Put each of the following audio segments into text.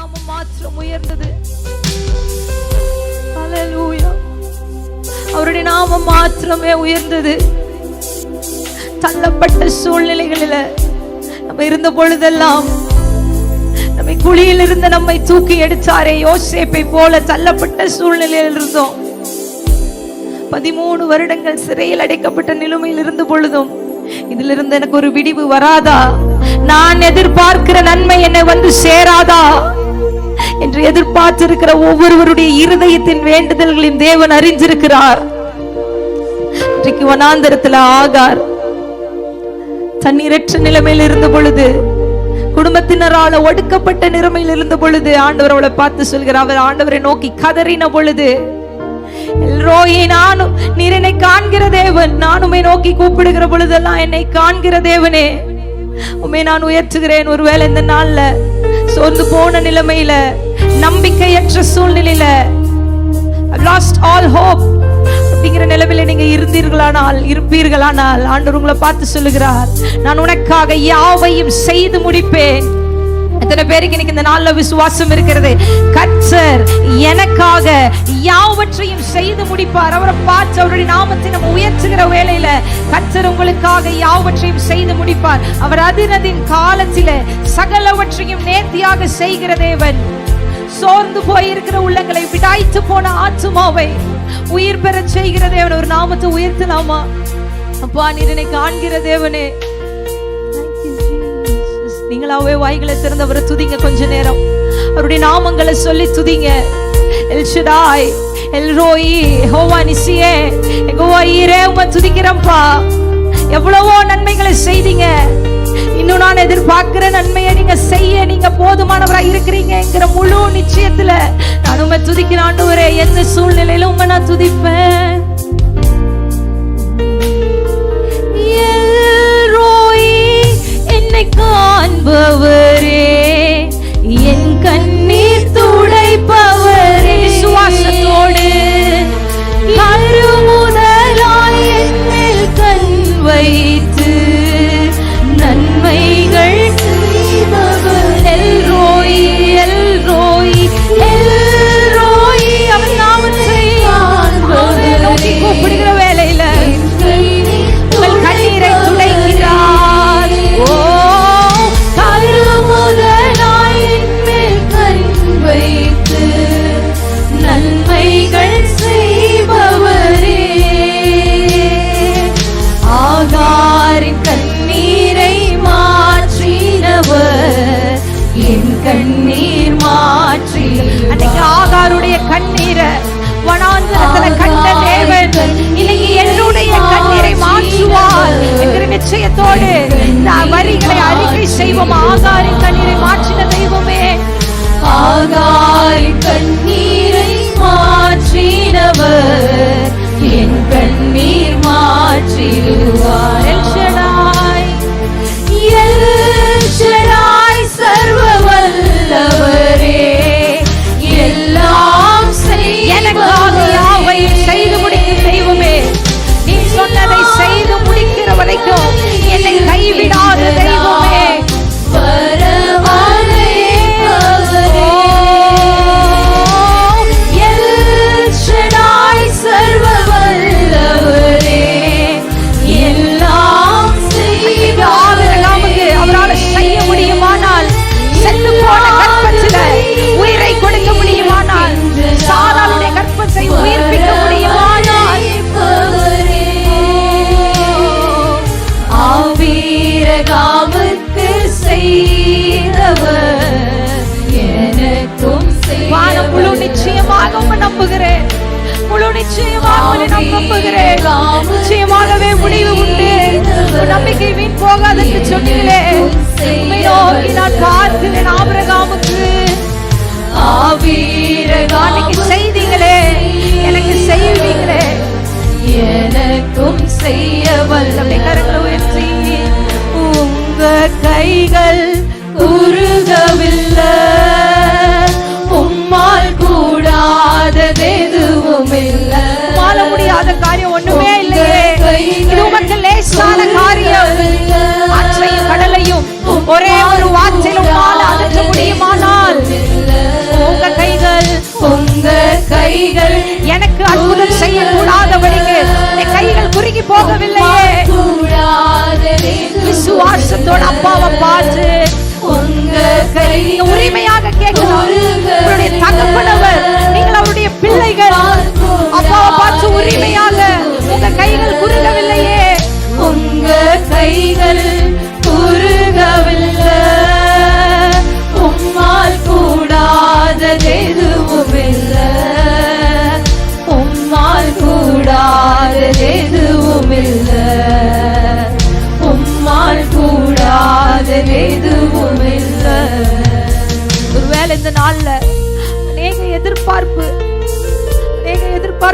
நாமம் மாத்திரம் உயர்ந்தது. அவருடைய நாமம் மாத்திரமே உயர்ந்தது. தள்ளப்பட்ட சூழ்நிலைகளில நம்ம இருந்த பொழுதெல்லாம் நம்மை குழியில் இருந்த நம்மை தூக்கி எடுத்தாரே யோசேப்பை போல தள்ளப்பட்ட சூழ்நிலையில் இருந்தோம். பதிமூணு வருடங்கள் சிறையில் அடைக்கப்பட்ட நிலைமையில் இருந்த பொழுதும் இதிலிருந்து எனக்கு ஒரு விடிவு வராதா? நான் எதிர்பார்க்கிற நன்மை என்னை வந்து சேராதா? என்று எதிர்பார்த்திருக்கிற ஒவ்வொருவருடைய இருதயத்தின் வேண்டுதல்களின் தேவன் அறிஞ்சிருக்கிறார். இன்றைக்கு வனாந்தரத்துல ஆகார் தண்ணீரற்ற நிலைமையில் இருந்த பொழுது குடும்பத்தினரால ஒடுக்கப்பட்ட நிலைமையில் இருந்த பொழுது ஆண்டவர் அவளை பார்த்து சொல்கிறார் அவர் ஆண்டவரை நோக்கி கதறின பொழுது எல்ரோயே நானும் நீர் என்னை காண்கிற தேவன் நானுமே நோக்கி கூப்பிடுகிற பொழுதெல்லாம் என்னை காண்கிற தேவனே. உண்மை நான் உயர்த்துகிறேன். ஒருவேளை இந்த நாள்ல சோர்ந்து போன நிலைமையில நம்பிக்கையற்ற சூழ்நிலையில லாஸ்ட் ஆல் ஹோப் அப்படிங்கிற நிலைமையில நீங்க இருந்தீர்களானால் இருப்பீர்களானால் ஆண்டவர் உங்களை பார்த்து சொல்லுகிறார் நான் உனக்காக யாவையும் செய்து முடிப்பேன். எத்தனை பேருக்கு இன்னைக்கு இந்த நாள்ல விசுவாசம் இருக்கிறது? கர்த்தர் எனக்காக யாவற்றையும் செய்து முடிப்பார். அவரை பார்த்து அவருடைய நாமத்தை நம்ம உயர்த்துகிற வேலையில கர்த்தர் உங்களுக்காக யாவற்றையும் செய்து முடிப்பார். அவர் அதினதின் காலத்தில சகலவற்றையும் நேர்த்தியாக செய்கிற தேவன். சோர்ந்து போயிருக்கிற உள்ளங்களை விடாய்த்து போன ஆத்துமாவை உயிர் பெறச் செய்கிற தேவன். ஒரு நாமத்தை உயர்த்தலாமா? அப்பா நீர் என்னை காண்கிற தேவனே. நீங்களாவே வாய்களை திறந்தவரை துதிங்க கொஞ்ச நேரம். அவருடைய நாமங்களை சொல்லி துதிங்க. எல்ஷடாய் எல்ரோயி ஹோவா நிசியே எகோவா ஈரே உங்க துதிக்கிறேன்ப்பா. எவ்வளவோ நன்மைகளை செய்தீங்க. இன்னும் நான் எதிர்பார்க்கிற நன்மையை நீங்க செய்ய நீங்க போதுமானவரா இருக்கிறீங்கிற முழு நிச்சயத்துல நான் உண்மை துதிக்கிற ஒரு எந்த சூழ்நிலையிலும் உண்மை நான் துதிப்பேன். காண்பவரே வானம் முழு நிச்சயமாக நம்புகிறேன். முழு நிச்சயமாக நம்புகிறேன். நிச்சயமாகவே முடிவு உண்டு. நம்பிக்கை வீண் போகாதென்று சொன்னீங்களே உண்மை நோக்கி நான் பார்க்கிறேன் ஆபரகாமுக்கு. அன்னைக்கு செய்தீங்களே. எனக்கு செய்வீங்களே. எனக்கும் செய்ய வல்லமை கரங்களை உயர்த்தி. உங்க கைகள் உருகவில்லை. கைகள் எனக்கு அற்புதம் செய்யக்கூடாதபடிக்கு கைகள் குறுகி போகவில்லையே. விசுவாசத்தோட அப்பாவை பார்த்து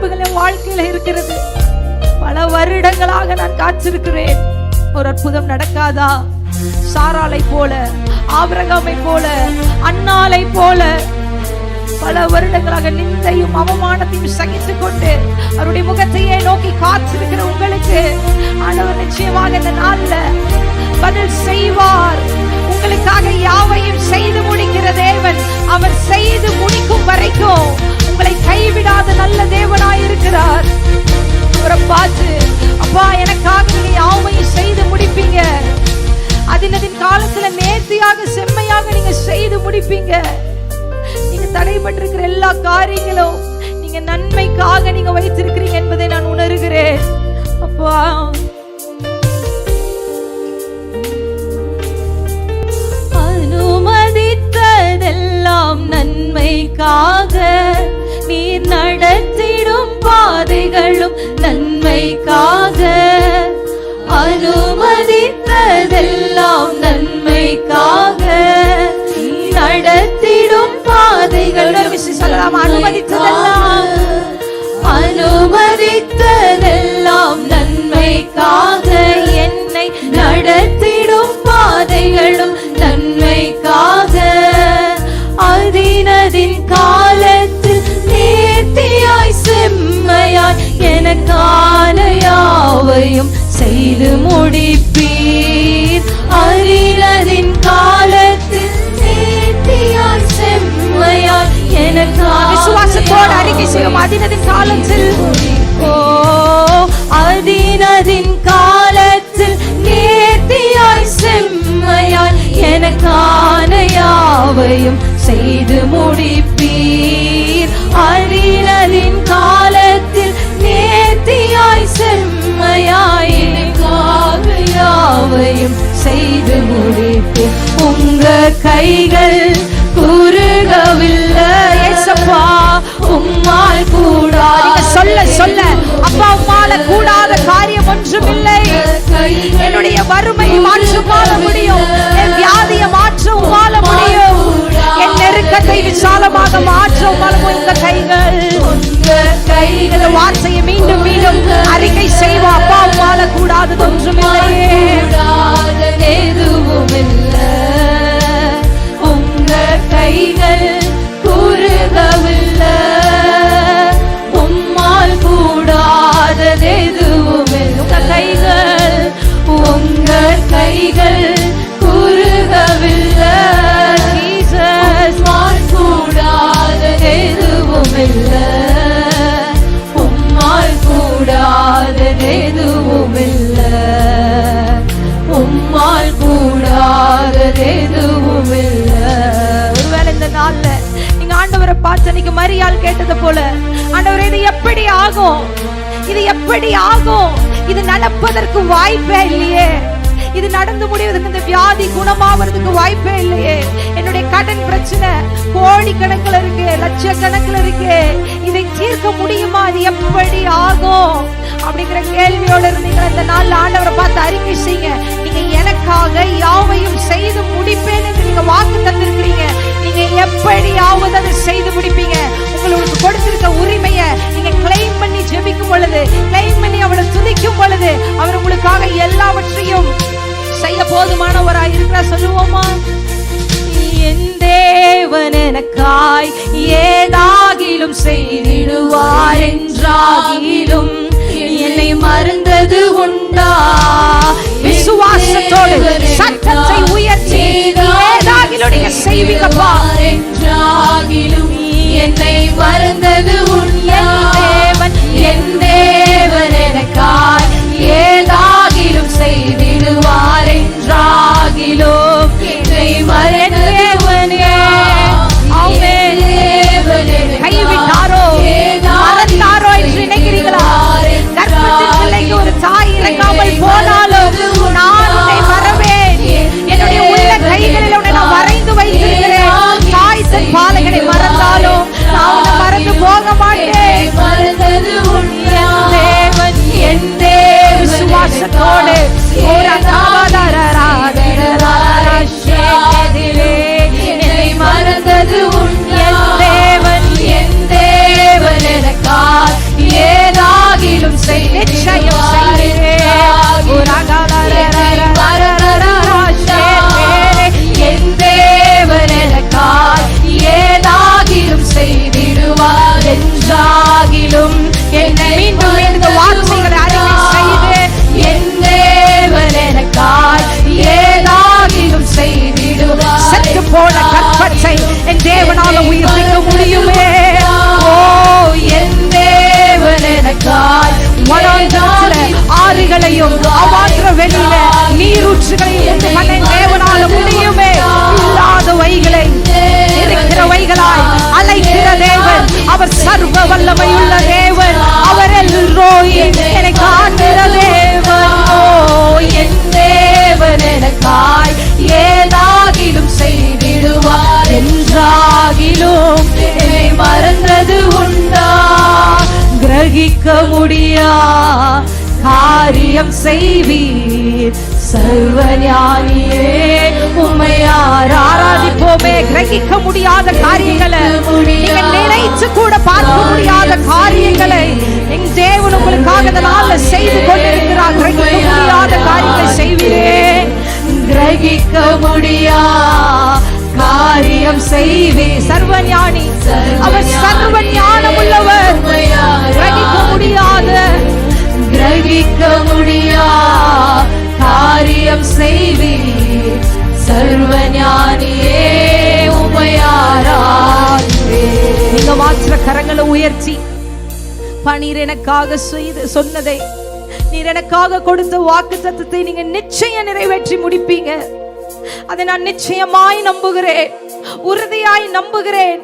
எதிர்பார்ப்புகள் என் வாழ்க்கையில இருக்கிறது. பல வருடங்களாக நான் காத்திருக்கிறேன். ஒரு அற்புதம் நடக்காதா? சாராலை போல ஆபரகாமை போல அண்ணாலை போல. பல வருடங்களாக நிந்தையும் அவமானத்தையும் சகித்துக் கொண்டு அவருடைய முகத்தையே நோக்கி காத்திருக்கிற உங்களுக்கு ஆண்டவர் நிச்சயமாக இந்த நாள்ல பதில் செய்வார். உங்களுக்காக யாவையும் செய்து முடிக்கிற தேவன் அவர் செய்து முடிக்கும் வரைக்கும் உங்களை கைவிடாத நல்ல தேவனாய் இருக்கிறார் அவரை பார்த்து அப்பா எனக்காக நீங்க யாவையும் செய்து முடிப்பீங்க. அதினதின் காலத்துல நேர்த்தியாக செம்மையாக நீங்க செய்து முடிப்பீங்க. நீங்க தடைபட்டிருக்கிற எல்லா காரியங்களும் நீங்க நன்மைக்காக நீங்க வைத்திருக்கிறீங்க என்பதை நான் உணர்கிறேன். அப்பா. அனுமதித்ததெல்லாம் நன்மைக்காக நன்மைக்காக எனக்கான யாவையும் செய்து முடிப்பீர். அதினதின் காலத்தில் நேர்த்தியாய் செம்மையாயினுக்காக யாவையும் செய்து முடிப்பீர். உங்க கைகள் குறுகவில்லை. ஏசப்பா உம்மால் கூடா சொல்ல சொல்ல. அப்பா உம்மால கூடாத காரியம் ஒன்றும் இல்லை என்னுடைய வறுமை மாற்ற உம்மால முடியும். என் வியாதியை மாற்ற உம்மால முடியும். என் நெருக்கத்தை விசாலமாக மாற்ற உம்மால முடியும். கைகள். இந்த வார்த்தையை மீண்டும் மீண்டும் அறிக்கை செய்வோம் அப்பா உம்மால கூடாதது ஒன்றும் இல்லையே எதுவும் இல்லை உங்க கைகள் குறுகவில்லை கைகள் குறுகவில்லை. உம்மால் கூடாதது எதுவும் இல்லை. உம்மால் கூடாதது எதுவும் இல்லை. உம்மால் கூடாதது எதுவும் இல்லை. ஒருவேளை இந்த நாள்ல நீங்க ஆண்டவரை பார்த்து அன்னைக்கு மரியாள் கேட்டது போல ஆண்டவர் இது எப்படி ஆகும்? இது எப்படி ஆகும்? இது நடப்பதற்கு வாய்ப்பே இல்லையே. இது நடந்து முடிவதற்கு இந்த வியாதி குணமாவதுக்கு வாய்ப்பே இல்லையே. என்னுடைய கடன் பிரச்சனை கோடி கணக்கில் இருக்கு கணக்கில் இருக்கு. இதை தீர்க்க முடியுமா? அது எப்படி ஆகும்? அப்படிங்கிற கேள்வியோட இருந்தீங்க இந்த நாள் ஆண்டவரை பார்த்து அறிக்கை செய்யுங்க. நீங்க எனக்காக யாவையும் செய்து முடிப்பேன் என்று நீங்க வாக்கு தந்திருக்கிறீங்க. நீங்க எப்படியாவது அதை செய்து முடிப்பீங்க. உங்களுக்கு கொடுத்திருக்க உரிமையை நீங்க கிளைம் பண்ணி ஜெபிக்கும் பொழுது கிளைம் பண்ணி அவளை துதிக்கும் பொழுது அவர் உங்களுக்காக எல்லாவற்றையும் செய்ய போதுமானவராய் இருக்கிறார். சொல்லுவோமா? என் தேவன் எனக்காய் ஏதாகிலும் செய்திடுவார் என்றாகிலும் என்னை மறந்தது உண்டா? விசுவாசத்தோடு சத்தத்தை உயர்த்தி ஏதாகிலும் நீங்க செய்வீங்கப்பா என்றாகிலும் என்னை மறந்தது உண்டா? தேவனால உயிர்ப்பிக்க முடியுமே. ஓ என் தேவன் எனக்காய். வனாந்தரத்தில ஆறுகளையும் காரியம் செய்வீர். சர்வஞானியே உண்மையார் ஆராதிப்போமே? கிரகிக்க முடியாத காரியங்களை நீங்க நினைச்சு கூட பார்க்க முடியாத காரியங்களை என் தேவன் உங்களுக்காக இந்த நாள்ல செய்து கொண்டிருக்கிறார். கிரகிக்க முடியாத காரியங்களை செய்வீரே. கிரகிக்க முடியா? காரியம் செய்வே சர்வஞானி அவர் சர்வ ஞானம் உள்ளவர் கரங்களை உயர்த்தி. பணீர் எனக்காக செய்து சொன்னதை நீர் எனக்காக கொடுத்த வாக்கு தத்துவத்தை நீங்க நிச்சயம் நிறைவேற்றி முடிப்பீங்க. அதை நான் நிச்சயமாய் நம்புகிறேன் உறுதியாய் நம்புகிறேன்.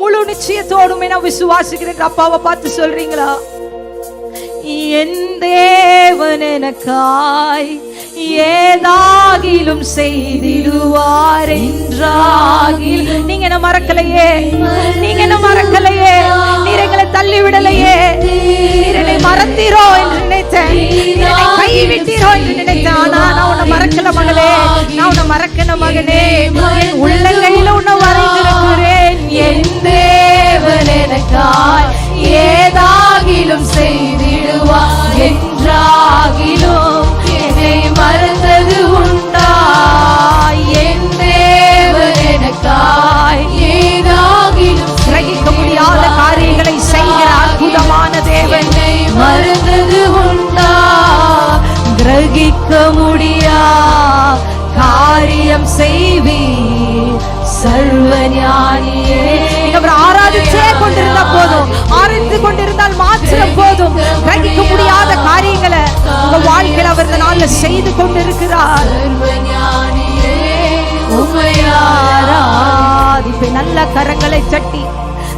முழு நிச்சயத்தோடும் நான் விசுவாசிக்கிறேன். அப்பாவை பார்த்து சொல்றீங்களா? என் தேவன் எனக்காய் ஏதாகிலும் செய்திடுவார். என்றாகில் நீங்க என்ன மறக்கலையே? நீங்க என்ன மறக்கலையே? நீர் எங்களை தள்ளி விடலையே நீர் என்னை மறந்தீரோ என்று நினைத்தேன். கைவிட்டீரோ என்று நினைத்தேன். ஆனா நான் உன்னை மறக்கல மகளே. நான் உன்னை மறக்கல மகனே. என் உள்ளங்கையில உன்னை வரைந்திருக்கிறேன் காரியம் செய்வீர். சர்வ ஞானியே நீங்க அவரை ஆராதிச்சே கொண்டிருந்தா போதும். ஆராய்ந்து கொண்டிருந்தால் மாத்திரம் போதும். கிரகிக்க முடியாத காரியங்களை உங்க வாழ்க்கையில அவர் இந்த நாள்ல செய்து கொண்டிருக்கிறார். நல்ல கரங்களை தட்டி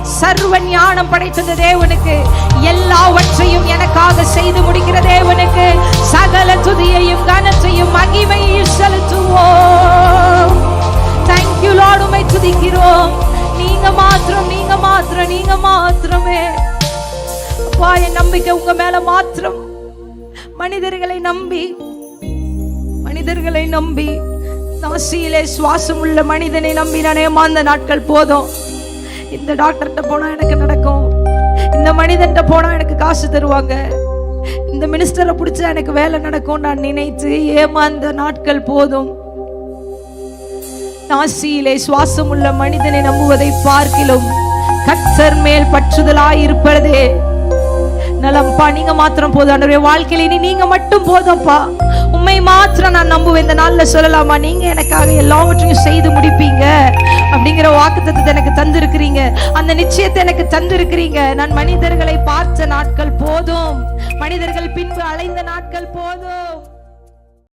சர்வ ஞானம் படைத்தது தேவனுக்கு. எல்லாவற்றையும் எனக்காக செய்து முடிக்கிற தேவனுக்கு சகல துதியையும் கனத்தையும் மகிமையும் செலுத்துவோம். தேங்க்யூ லார்ட் உமை துதிக்கிறோம். நீங்க மாத்திரம் நீங்க மாத்திரம் நீங்க மாத்திரமே. அப்பா என் நம்பிக்கை உங்க மேல மாத்திரம். மனிதர்களை நம்பி மனிதர்களை நம்பி நாசியிலே சுவாசம் உள்ள மனிதனை நம்பி நான் ஏமாந்த நாட்கள் போதும். இந்த டாக்டர்கிட்ட போனா எனக்கு நடக்கும். இந்த மனிதன்கிட்ட போனா எனக்கு காசு தருவாங்க. இந்த மினிஸ்டரை பிடிச்சா எனக்கு வேலை நடக்கும் நான் நினைத்து ஏமாந்த நாட்கள் போதும். நாசியிலே சுவாசம் உள்ள மனிதனை நம்புவதை பார்க்கிலும் கத்தர் மேல் பற்றுதலாய் இருப்பதே நலம்பா நீங்க மாத்திரம் போதும். ஆண்டவரே வாழ்க்கையில இனி நீங்க மட்டும் போதும்ப்பா. உண்மை மாத்திரம் நான் நம்புவேன். இந்த நாள்ல சொல்லலாமா? நீங்க எனக்காக எல்லாவற்றையும் செய்து முடிப்பீங்க. அப்படிங்கிற வாக்குத்தத்தை எனக்கு தந்திருக்கிறீங்க. அந்த நிச்சயத்தை எனக்கு தந்திருக்கிறீங்க. நான் மனிதர்களை பார்த்த நாட்கள் போதும். மனிதர்கள் பின்பு அலைந்த நாட்கள் போதும்.